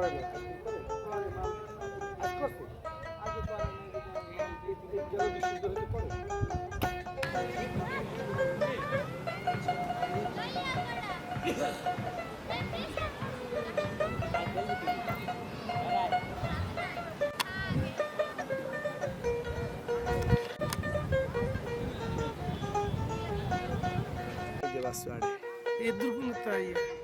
করা যায় Eduardo. Edu Guntaia.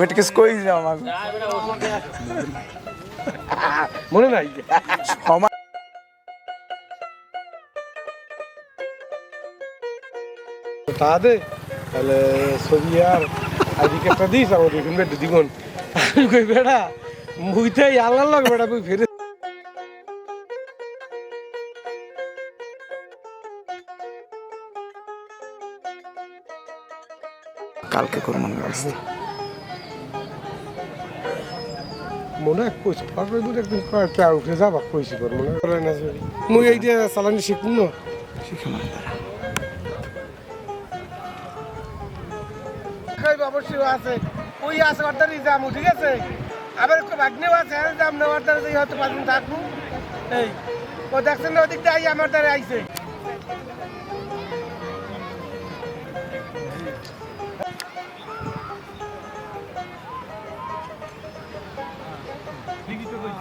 বেটি কিছু কই যাও আমাকে মনে নাই? সময় তাদে তাহলে ছবি আর আইডি কার্ডটা দিস আমার দেখুন বেটা দিগুন কই বেটা মুইতে আল্লাহ লাগ বেটা কই ফিরে কালকে করমান ব্যবস্থা। মনে কইছি পারবে বুঝে একদিন কয়েকটা উঠে যাবা? কইছি কর মনে করে না যে মুই এই দিয়ে চালানি শিখুন না। খাইব অবশ্যই আছে। ওই আছে অর্ডারই যাব ঠিক আছে? আবার ভাগ্নেও আছে হ্যাঁ যাম না অর্ডারে যাই হয়তো পাঁচ দিন থাকব। এই, ও দেখছেন না, ওদিক দিয়ে আই আমার দ্বারা আইছে। Já